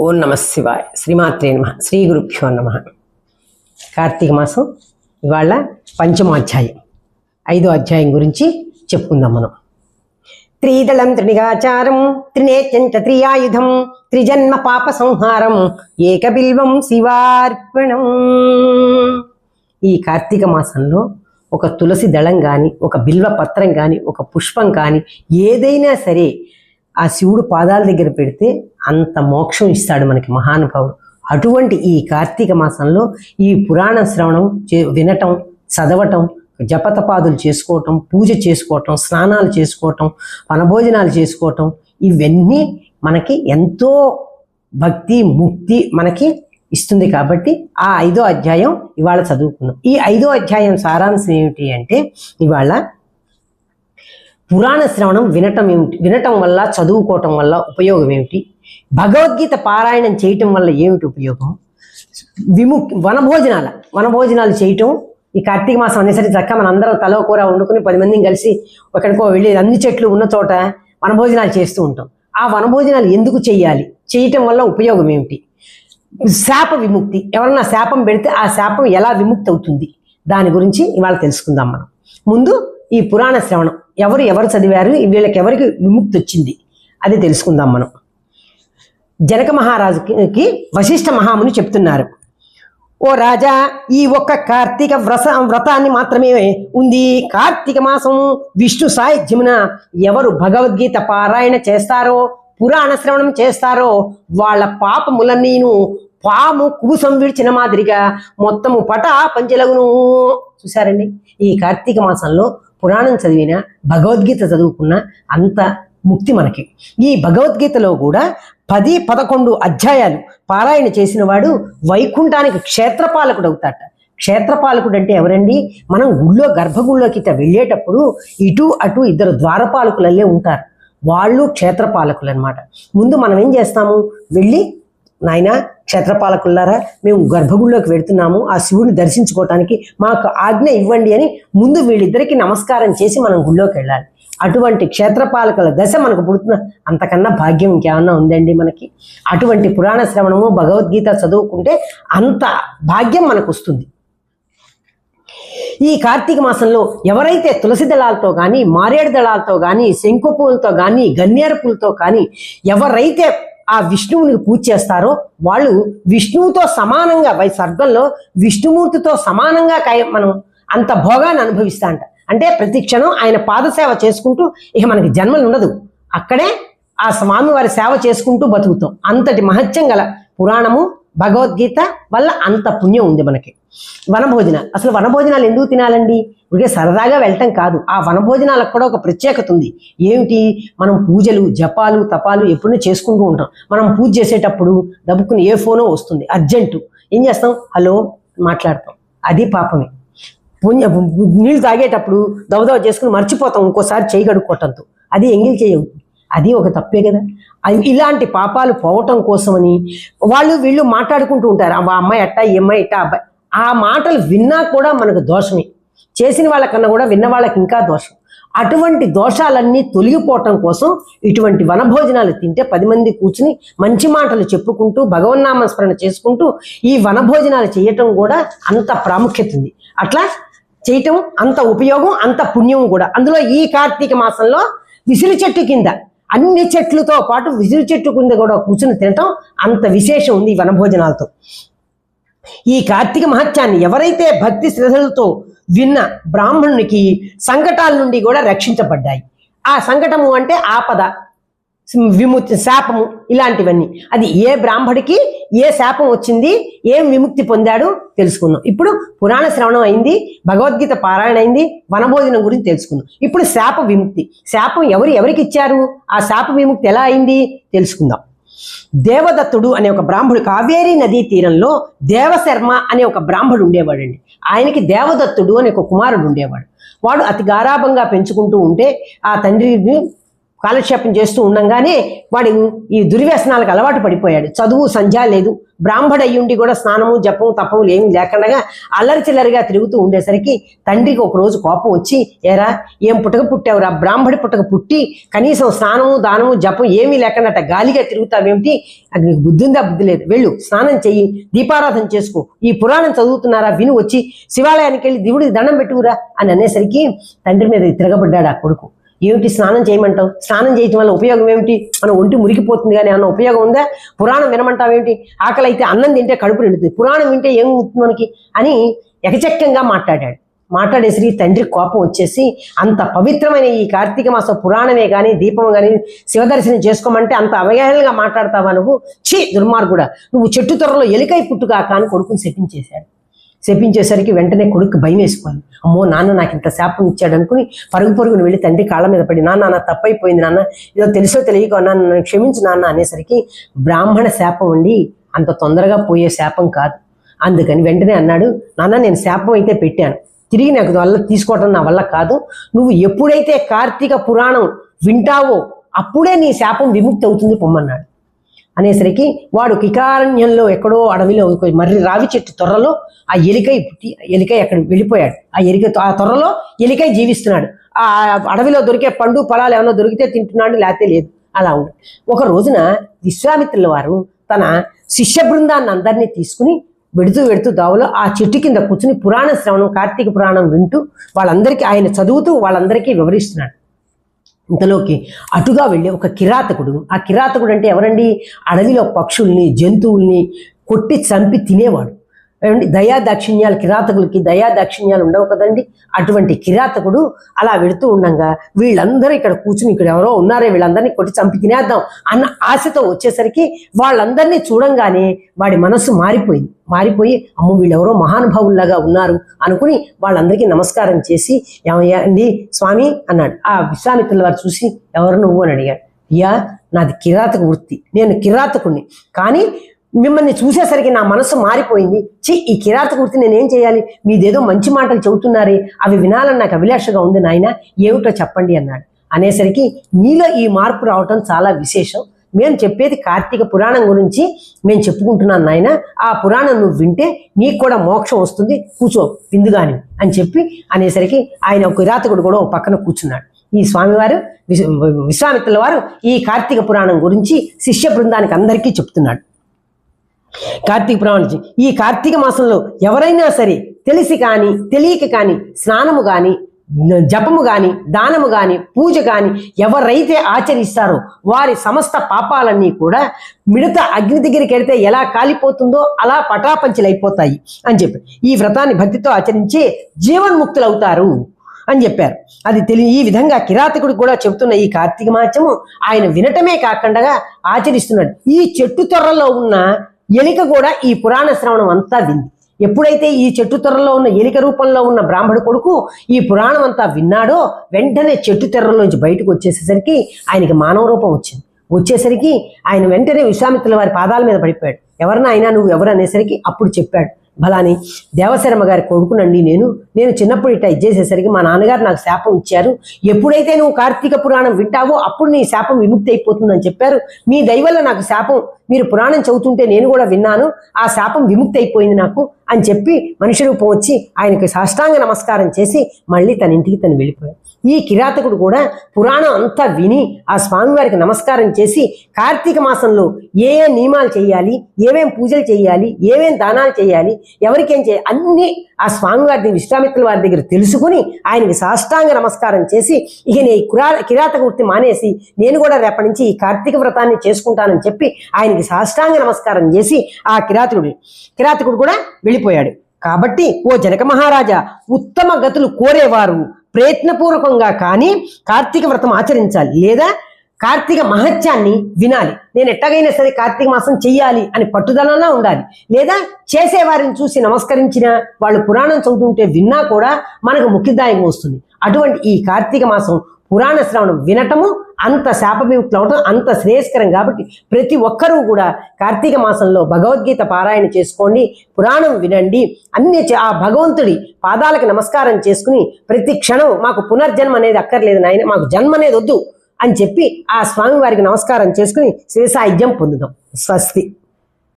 ఓం నమ శివాయ. శ్రీమాత్రే నమ. శ్రీ గురుభ్యో నమ. కార్తీక మాసం ఇవాళ పంచమాధ్యాయం ఐదో అధ్యాయం గురించి చెప్పుకుందాం మనం. త్రిదళం త్రినిగాచారం త్రినేత్యంత త్రియాయుధం త్రిజన్మ పాప సంహారం ఏకబిల్వం శివార్పణం. ఈ కార్తీక మాసంలో ఒక తులసి దళం కానీ ఒక బిల్వ పత్రం కానీ ఒక పుష్పం కానీ ఏదైనా సరే ఆ శివుడు పాదాల దగ్గర పెడితే అంత మోక్షం ఇస్తాడు మనకి మహానుభావుడు. అటువంటి ఈ కార్తీక మాసంలో ఈ పురాణ శ్రవణం చే వినటం చదవటం జపతపాదులు చేసుకోవటం పూజ చేసుకోవటం స్నానాలు చేసుకోవటం వనభోజనాలు చేసుకోవటం ఇవన్నీ మనకి ఎంతో భక్తి ముక్తి మనకి ఇస్తుంది కాబట్టి ఆ ఐదో అధ్యాయం ఇవాళ చదువుకుందాం. ఈ ఐదో అధ్యాయం సారాంశం ఏమిటి అంటే ఇవాళ పురాణ శ్రవణం వినటం ఏమిటి? వినటం వల్ల చదువుకోవటం వల్ల ఉపయోగం ఏమిటి? భగవద్గీత పారాయణం చేయటం వల్ల ఏమిటి ఉపయోగం? విముక్ వనభోజనాల వనభోజనాలు చేయటం ఈ కార్తీక మాసం అనేసరికి చక్క మన అందరం తలో కూర వండుకుని పది మందిని కలిసి ఎక్కడికో వెళ్ళి అన్ని చెట్లు ఉన్న చోట వనభోజనాలు చేస్తూ ఉంటాం. ఆ వనభోజనాలు ఎందుకు చేయాలి? చేయటం వల్ల ఉపయోగం ఏమిటి? శాప విముక్తి. ఎవరన్నా శాపం పెడితే ఆ శాపం ఎలా విముక్తి అవుతుంది దాని గురించి ఇవాళ తెలుసుకుందాం మనం. ముందు ఈ పురాణ శ్రవణం. ఎవరు ఎవరు చదివారు? వీళ్ళకి ఎవరికి విముక్తి వచ్చింది అది తెలుసుకుందాం మనం. జనక మహారాజుకి వశిష్ఠ మహాముని చెప్తున్నారు. ఓ రాజా ఈ ఒక్క కార్తీక వ్రత వ్రతాన్ని మాత్రమే ఉంది. కార్తీక మాసం విష్ణు సాహిత్యమున ఎవరు భగవద్గీత పారాయణ చేస్తారో పురాణ శ్రవణం చేస్తారో వాళ్ళ పాపములన్నీను పాము కుబుసం విడిచిన మాదిరిగా మొత్తము పటా పంచలగును చూసారండి ఈ కార్తీక మాసంలో పురాణం చదివిన భగవద్గీత చదువుకున్న అంత ముక్తి మనకి. ఈ భగవద్గీతలో కూడా పది పదకొండు అధ్యాయాలు పారాయణ చేసిన వాడు వైకుంఠానికి క్షేత్రపాలకుడు అవుతాట. క్షేత్రపాలకుడు అంటే ఎవరండి? మనం గుళ్ళో గర్భగుళ్ళోకి ఇట్లా వెళ్ళేటప్పుడు ఇటు అటు ఇద్దరు ద్వారపాలకులల్లే ఉంటారు. వాళ్ళు క్షేత్రపాలకులు అనమాట ముందు మనం ఏం చేస్తాము? వెళ్ళి నాయన క్షేత్రపాలకులారా మేము గర్భగుడిలోకి వెళ్తున్నాము. ఆ శివుడిని దర్శించుకోవటానికి మాకు ఆజ్ఞ ఇవ్వండి అని ముందు వీళ్ళిద్దరికీ నమస్కారం చేసి మనం గుళ్ళోకి వెళ్ళాలి. అటువంటి క్షేత్రపాలకుల దశ మనకు పుడుతున్న అంతకన్నా భాగ్యం ఇంకేమన్నా ఉందండి మనకి? అటువంటి పురాణ శ్రవణము భగవద్గీత చదువుకుంటే అంత భాగ్యం మనకు వస్తుంది. ఈ కార్తీక మాసంలో ఎవరైతే తులసి దళాలతో కానీ మారేడు దళాలతో కానీ శంకు పూలతో కానీ గన్నేరు పూలతో కానీ ఎవరైతే ఆ విష్ణువునికి పూజ చేస్తారో వాళ్ళు విష్ణువుతో సమానంగా వై స్వర్గంలో విష్ణుమూర్తితో సమానంగా కై- మనం అంత భోగాన్ని అనుభవిస్తా అంట అంటే ప్రతి క్షణం ఆయన పాదసేవ చేసుకుంటూ ఇక మనకి జన్మలు ఉండదు. అక్కడే ఆ స్వామివారి సేవ చేసుకుంటూ బతుకుతాం. అంతటి మహత్యం గల పురాణము భగవద్గీత వల్ల అంత పుణ్యం ఉంది మనకి. వనభోజనాలు. అసలు వనభోజనాలు ఎందుకు తినాలండి? ఇక సరదాగా వెళ్ళటం కాదు. ఆ వనభోజనాలకు కూడా ఒక ప్రత్యేకత ఉంది. ఏమిటి? మనం పూజలు జపాలు తపాలు ఎప్పుడూ చేసుకుంటూ ఉంటాం. మనం పూజ చేసేటప్పుడు దబ్బుకుని ఏ ఫోనో వస్తుంది. అర్జెంటు. ఏం చేస్తాం? హలో మాట్లాడతాం. అది పాపమే. పుణ్య నీళ్ళు తాగేటప్పుడు దవదవ చేసుకుని మర్చిపోతాం. ఇంకోసారి చేయగడుక్కోవటంతో అది ఎంగిల్ చేయవు అది ఒక తప్పే కదా. ఇలాంటి పాపాలు పోవటం కోసమని వాళ్ళు వీళ్ళు మాట్లాడుకుంటూ ఉంటారు. ఆ అమ్మాయి అట్టా ఈ అమ్మాయి ఇట్ట అబ్బాయి. ఆ మాటలు విన్నా కూడా మనకు దోషమే. చేసిన వాళ్ళకన్నా కూడా విన్న వాళ్ళకి ఇంకా దోషం. అటువంటి దోషాలన్నీ తొలగిపోవటం కోసం ఇటువంటి వనభోజనాలు తింటే పది మంది కూర్చుని మంచి మాటలు చెప్పుకుంటూ భగవన్నామ స్మరణ చేసుకుంటూ ఈ వనభోజనాలు చేయటం కూడా అంత ప్రాముఖ్యత ఉంది. అట్లా చేయటం అంత ఉపయోగం అంత పుణ్యం కూడా. అందులో ఈ కార్తీక మాసంలో విసిరి చెట్టు కింద అన్ని చెట్లతో పాటు విసురు చెట్టు కింద కూడా కూర్చుని తినటం అంత విశేషం ఉంది ఈ వనభోజనాలతో. ఈ కార్తీక మహత్యాన్ని ఎవరైతే భక్తి శ్రద్ధలతో విన్న బ్రాహ్మణునికి సంకటాల నుండి కూడా రక్షించబడ్డాయి. ఆ సంకటము అంటే ఆపద. విముక్తి శాపము ఇలాంటివన్నీ. అది ఏ బ్రాహ్మడికి ఏ శాపం వచ్చింది ఏం విముక్తి పొందాడు తెలుసుకుందాం. ఇప్పుడు పురాణ శ్రవణం అయింది భగవద్గీత పారాయణ అయింది వనభోజనం గురించి తెలుసుకుందాం. ఇప్పుడు శాప విముక్తి. శాపం ఎవరు ఎవరికి ఇచ్చారు ఆ శాప విముక్తి ఎలా అయింది తెలుసుకుందాం. దేవదత్తుడు అనే ఒక బ్రాహ్మడు కావేరీ నదీ తీరంలో దేవశర్మ అనే ఒక బ్రాహ్మడు ఉండేవాడండి. ఆయనకి దేవదత్తుడు అనే ఒక కుమారుడు ఉండేవాడు. వాడు అతి గారాభంగా పెంచుకుంటూ ఉంటే ఆ తండ్రిని కాలక్షేపం చేస్తూ ఉండంగానే వాడు ఈ దుర్వ్యసనాలకు అలవాటు పడిపోయాడు. చదువు సంధ్య లేదు. బ్రాహ్మడు అయ్యుండి కూడా స్నానము జపము తపము ఏమి లేకుండా అల్లరి చిల్లరిగా తిరుగుతూ ఉండేసరికి తండ్రికి ఒక రోజు కోపం వచ్చి ఏరా ఏం పుట్టక పుట్టావురా? బ్రాహ్మడి పుట్టక పుట్టి కనీసం స్నానము దానము జపం ఏమీ లేకుండా అట్ట గాలిగా తిరుగుతావేమిటి? అది నీకు బుద్ధి ఉందా బుద్ధి లేదు. వెళ్ళు స్నానం చెయ్యి దీపారాధన చేసుకో. ఈ పురాణం చదువుతున్నారా? విను వచ్చి. శివాలయానికి వెళ్ళి దేవుడికి దండం పెట్టుకురా అని అనేసరికి తండ్రి మీద తిరగబడ్డాడు ఆ కొడుకు. ఏమిటి స్నానం చేయమంటావు? స్నానం చేయటం వల్ల ఉపయోగం ఏమిటి? మన ఒంటి మురికిపోతుంది కానీ అన్న ఉపయోగం ఉందా? పురాణం వినమంటావు ఏమిటి ఆకలి అయితే అన్నం తింటే కడుపు నిండుతుంది. పురాణం వింటే ఏం మనకి? అని ఎకచక్యంగా మాట్లాడాడు. మాట్లాడేసరికి తండ్రి కోపం వచ్చేసి అంత పవిత్రమైన ఈ కార్తీక మాసం పురాణమే కానీ దీపం కానీ శివదర్శనం చేసుకోమంటే అంత అవగాహనగా మాట్లాడతావా నువ్వు? ఛీ దుర్మార్గుడా. నువ్వు చెట్టు త్వరలో ఎలికై పుట్టుగాక అని కొడుకుని శపించేశాడు. శపించేసరికి వెంటనే కొడుకు భయం వేసిపోయింది అమ్మో నాన్న నాకు ఇంత శాపం ఇచ్చాడు అనుకుని పరుగు పరుగును వెళ్ళి తండ్రి కాళ్ళ మీద పడి నాన్న నా తప్పైపోయింది నాన్న. ఏదో తెలుసో తెలియకో నాన్న నన్ను క్షమించు నాన్న అనేసరికి బ్రాహ్మణ శాపం అండి అంత తొందరగా పోయే శాపం కాదు. అందుకని వెంటనే అన్నాడు నాన్న నేను శాపం అయితే పెట్టాను. తిరిగి నాకు వల్ల తీసుకోవటం నా వల్ల కాదు. నువ్వు ఎప్పుడైతే కార్తీక పురాణం వింటావో అప్పుడే నీ శాపం విముక్తి అవుతుంది పొమ్మన్నాడు. అనేసరికి వాడు కికారణ్యంలో ఎక్కడో అడవిలో మర్రి రావి చెట్టు తొర్రలో ఆ ఎలికై పుట్టి ఆ ఎలికై అక్కడ వెళ్ళిపోయాడు. ఆ ఎలిక ఆ తొర్రలో ఎలికై జీవిస్తున్నాడు. ఆ అడవిలో దొరికే పండు ఫలాలు ఏమైనా దొరికితే తింటున్నాడు లేకపోతే లేదు. అలా ఉంది ఒక రోజున విశ్వామిత్రుల వారు తన శిష్య బృందాన్ని అందరినీ తీసుకుని వెడుతూ వెడుతూ దావులో ఆ చెట్టు కింద కూర్చుని పురాణ శ్రవణం కార్తీక పురాణం వింటూ వాళ్ళందరికీ ఆయన చదువుతూ వాళ్ళందరికీ వివరిస్తున్నాడు. ఇంతలోకి అటుగా వెళ్ళే ఒక కిరాతకుడు ఆ కిరాతకుడు అంటే ఎవరండి? అడవిలో పక్షుల్ని జంతువుల్ని కొట్టి చంపి తినేవాడు. ఏమండి? దయా దాక్షిణ్యాలు కిరాతకులకి దయా దాక్షిణ్యాలు ఉండవు కదండి. అటువంటి కిరాతకుడు అలా వెళుతూ ఉండగా వీళ్ళందరూ ఇక్కడ కూర్చుని ఇక్కడ ఎవరో ఉన్నారే వీళ్ళందరినీ కొట్టి చంపి తినేద్దాం అన్న ఆశతో వచ్చేసరికి వాళ్ళందరినీ చూడంగానే వాడి మనస్సు మారిపోయింది. మారిపోయి అమ్మ వీళ్ళెవరో మహానుభావుల్లాగా ఉన్నారు అనుకుని వాళ్ళందరికీ నమస్కారం చేసి ఏమయ్యండి స్వామి అన్నాడు. ఆ విశ్వామిత్రుల వారు చూసి ఎవరు నువ్వు అని అడిగాడు. అయ్యా నాది కిరాతక వృత్తి. నేను కిరాతకుణ్ణి. కానీ మిమ్మల్ని చూసేసరికి నా మనసు మారిపోయింది. చి ఈ కిరాత కుర్తి నేనేం చేయాలి? మీదేదో మంచి మాటలు చెబుతున్నారే. అవి వినాలని నాకు అభిలాషగా ఉంది నాయన. ఏమిటో చెప్పండి అన్నాడు. అనేసరికి నీలో ఈ మార్పు రావటం చాలా విశేషం. మేము చెప్పేది కార్తీక పురాణం గురించి మేము చెప్పుకుంటున్నాను నాయన. ఆ పురాణం నువ్వు వింటే నీకు కూడా మోక్షం వస్తుంది. కూర్చో విందుగాని అని చెప్పి అనేసరికి ఆయన ఒక కిరాతకుడు కూడా ఒక పక్కన కూర్చున్నాడు. ఈ స్వామివారు విశ్వామిత్రుల వారు ఈ కార్తీక పురాణం గురించి శిష్య బృందానికి అందరికీ చెప్తున్నాడు. కార్తీక పురాణం ఈ కార్తీక మాసంలో ఎవరైనా సరే తెలిసి కానీ తెలియక కానీ స్నానము కానీ జపము కానీ దానము గాని పూజ కానీ ఎవరైతే ఆచరిస్తారో వారి సమస్త పాపాలన్నీ కూడా మిడత అగ్ని దగ్గరికి వెడితే ఎలా కాలిపోతుందో అలా పటాపంచలైపోతాయి అని చెప్పి ఈ వ్రతాన్ని భక్తితో ఆచరించి జీవన్ముక్తులు అవుతారు అని చెప్పారు. అది తెలియ ఈ విధంగా కిరాతకుడు కూడా చెబుతున్న ఈ కార్తీక మాత్యము ఆయన వినటమే కాకుండా ఆచరిస్తున్నాడు. ఈ చెట్టు తొర్రలో ఉన్న ఎలిక కూడా ఈ పురాణ శ్రవణం అంతా వింది. ఎప్పుడైతే ఈ చెట్టు తెర్రలో ఉన్న ఎలిక రూపంలో ఉన్న బ్రాహ్మడు కొడుకు ఈ పురాణం అంతా విన్నాడో వెంటనే చెట్టు తెర్రలోంచి బయటకు వచ్చేసేసరికి ఆయనకి మానవ రూపం వచ్చింది. వచ్చేసరికి ఆయన వెంటనే విశ్వామిత్రుల వారి పాదాల మీద పడిపోయాడు. ఎవరన్నా అయినా నువ్వు ఎవరు అనేసరికి అప్పుడు చెప్పాడు. బలాని దేవశర్మ గారి కొడుకునండి నేను. నేను చిన్నప్పుడు ఇట్లా ఇచ్చేసేసరికి మా నాన్నగారు నాకు శాపం ఇచ్చారు. ఎప్పుడైతే నువ్వు కార్తీక పురాణం వింటావో అప్పుడు నీ శాపం విముక్తి అయిపోతుందని చెప్పారు. మీ దయవల్ల నాకు శాపం మీరు పురాణం చదువుతుంటే నేను కూడా విన్నాను. ఆ శాపం విముక్తి అయిపోయింది నాకు. అని చెప్పి మనిషి రూపం వచ్చి ఆయనకి సాష్టాంగ నమస్కారం చేసి మళ్ళీ తన ఇంటికి తను వెళ్ళిపోయాడు. ఈ కిరాతకుడు కూడా పురాణం అంతా విని ఆ స్వామివారికి నమస్కారం చేసి కార్తీక మాసంలో ఏ ఏ నియమాలు చేయాలి ఏమేం పూజలు చేయాలి ఏమేం దానాలు చేయాలి ఎవరికేం చేయాలి అన్నీ ఆ స్వామివారి విశ్వామిత్రుల వారి దగ్గర తెలుసుకుని ఆయనకి సాష్టాంగ నమస్కారం చేసి ఇక నీ కురా కిరాతక వృత్తి మానేసి నేను కూడా రేపటి నుంచి ఈ కార్తీక వ్రతాన్ని చేసుకుంటానని చెప్పి ఆయనకి సాష్టాంగ నమస్కారం చేసి ఆ కిరాతకుడు కిరాతకుడు కూడా వెళ్ళిపోయాడు కాబట్టి ఓ జనక మహారాజా ఉత్తమ గతులు కోరేవారు ప్రయత్నపూర్వకంగా కానీ కార్తీక వ్రతం ఆచరించాలి లేదా కార్తీక మహత్యాన్ని వినాలి. నేను ఎట్టగైనా సరే కార్తీక మాసం చెయ్యాలి అని పట్టుదలలా ఉండాలి. లేదా చేసేవారిని చూసి నమస్కరించిన వాళ్ళు పురాణం చదువుతుంటే విన్నా కూడా మనకు ముఖ్యదాయం వస్తుంది. అటువంటి ఈ కార్తీక మాసం పురాణ శ్రవణం వినటము అంత శాపవిముక్తులు అవటం అంత శ్రేయస్కరం కాబట్టి ప్రతి ఒక్కరూ కూడా కార్తీక మాసంలో భగవద్గీత పారాయణ చేసుకోండి పురాణం వినండి అన్ని ఆ భగవంతుడి పాదాలకు నమస్కారం చేసుకుని ప్రతి క్షణం మాకు పునర్జన్మ అనేది అక్కర్లేదు నాయన మాకు జన్మ అనేది వద్దు అని చెప్పి ఆ స్వామి వారికి నమస్కారం చేసుకుని శ్రీ పొందుదాం. స్వస్తి.